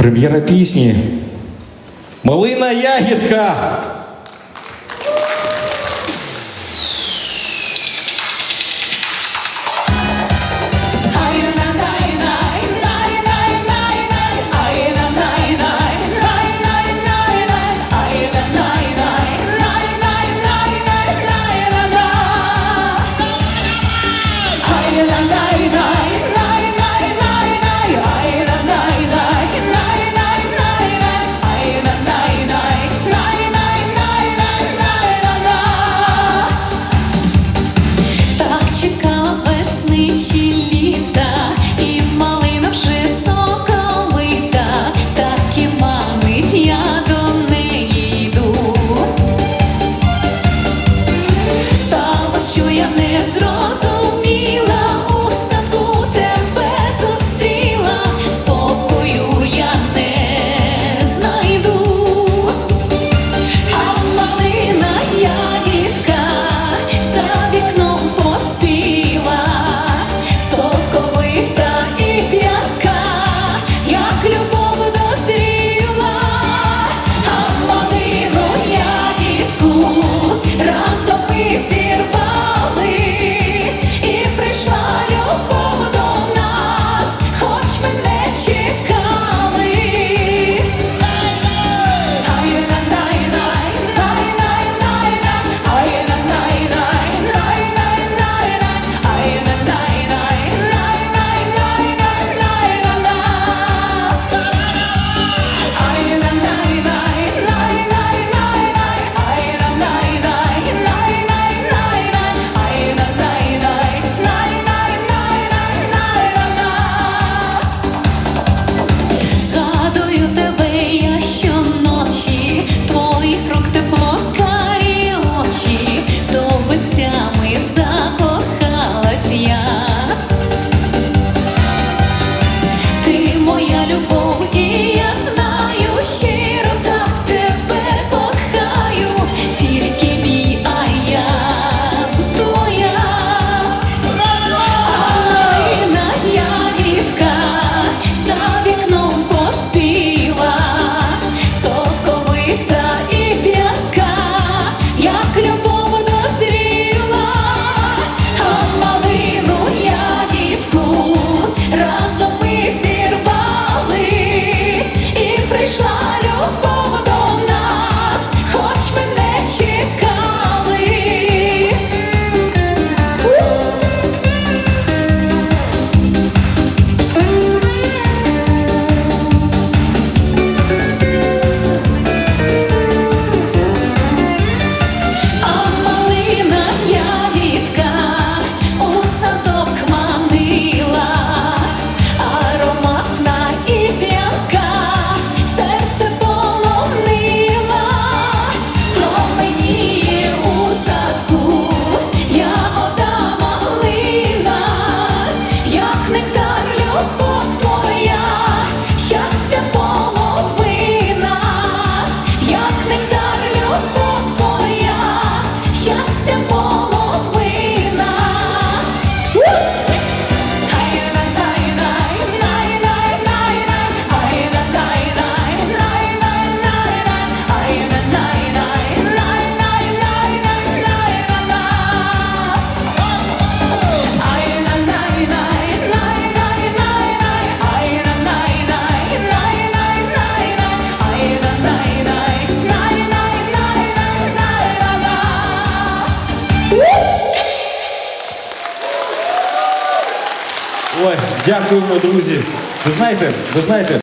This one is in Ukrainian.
Прем'єра пісні Малина Ягідка. 어? Ой, дякуємо, друзі. Ви знаєте, ви знаєте.